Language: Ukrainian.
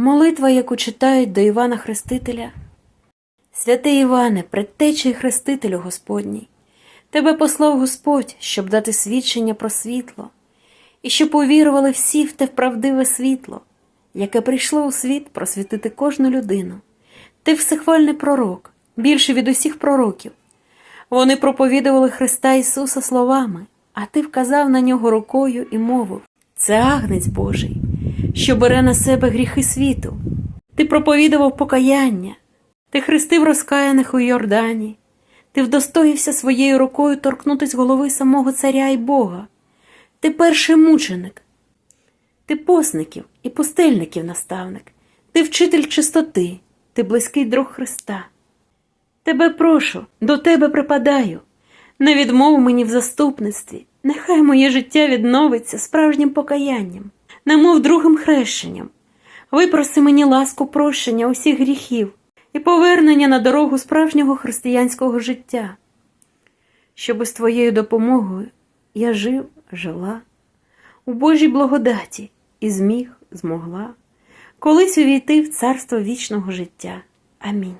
Молитва, яку читають до Івана Хрестителя. Святий Іване, предтече й хрестителю Господній, тебе послав Господь, щоб дати свідчення про світло, і щоб увірували всі в те правдиве світло, яке прийшло у світ просвітити кожну людину. Ти всехвальний пророк, більше від усіх пророків. Вони проповідували Христа Ісуса словами, а ти вказав на нього рукою і мовив це агнець Божий, що бере на себе гріхи світу. Ти проповідував покаяння, ти хрестив розкаяних у Йордані, ти вдостоївся своєю рукою торкнутись голови самого царя і Бога. Ти перший мученик, ти посників і пустельників наставник, ти вчитель чистоти, ти близький друг Христа. Тебе прошу, до тебе припадаю. Не відмов мені в заступництві, нехай моє життя відновиться справжнім покаянням, немов другим хрещенням. Випроси мені ласку прощення усіх гріхів і повернення на дорогу справжнього християнського життя, щоби з твоєю допомогою я жив, жила у Божій благодаті і зміг, змогла колись увійти в царство вічного життя. Амінь.